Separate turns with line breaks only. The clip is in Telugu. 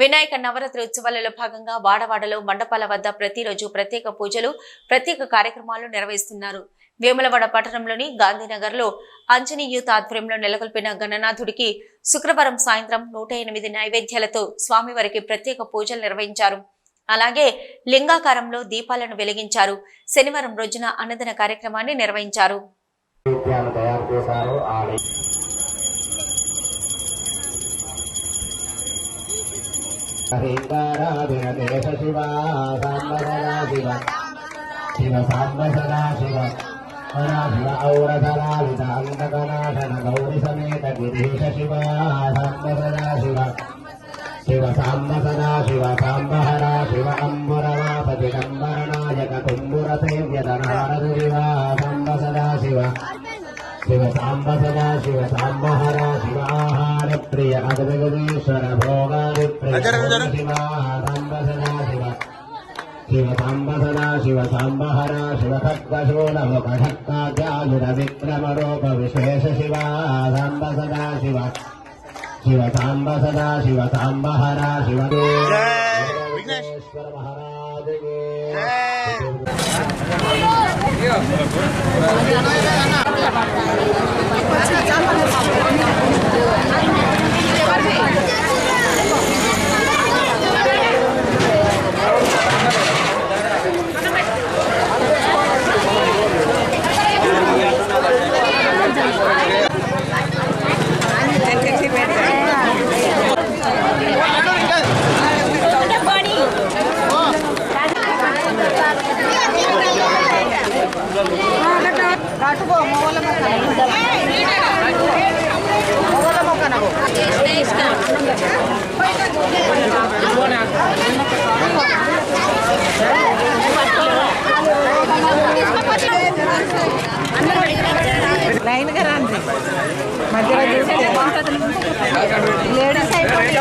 వినాయక నవరాత్రి ఉత్సవాలలో భాగంగా వాడవాడలో మండపాల వద్ద ప్రతిరోజు ప్రత్యేక పూజలు ప్రత్యేక కార్యక్రమాలు నిర్వహిస్తున్నారు. వేములవాడ పట్టణంలోని గాంధీనగర్లో అంజనీ యూత్ ఆధ్వర్యంలో నెలకొల్పిన గణనాథుడికి శుక్రవారం సాయంత్రం నూట ఎనిమిది నైవేద్యాలతో స్వామివారికి ప్రత్యేక పూజలు నిర్వహించారు. అలాగే లింగాకారంలో దీపాలను వెలిగించారు. శనివారం రోజున అన్నదాన కార్యక్రమాన్ని నిర్వహించారు.
నైవేద్యాలు తయారు శివ సాంబ సదా శివ శివ సాంబ శివ హరా శివ ఔరధరాలిత గౌరి సమేత గిరీశ శివ సాంబ సదా శివ శివ సాంబ సదా శివ సాంబహరా శివ కుంబుర శివ శివ శివ శివ ఆహార ప్రియ అగ్రగదీశ్వర భోగా ప్రియ శివ సాంబ సదా శివ శివ సాంబ సదా శివ సాంబ హర శివ ఖడ్గశూలముఖడ్గాయుధ విక్రమ రూప విశేష శివ సాంబ సదా శివ శివ సాంబ సదా శివ సాంబ హర శివ విఘ్నేశ్వర మహారాజు
లైన్గా రండి మధ్యలో చూస్తే లేడీస్ అయిపోయింది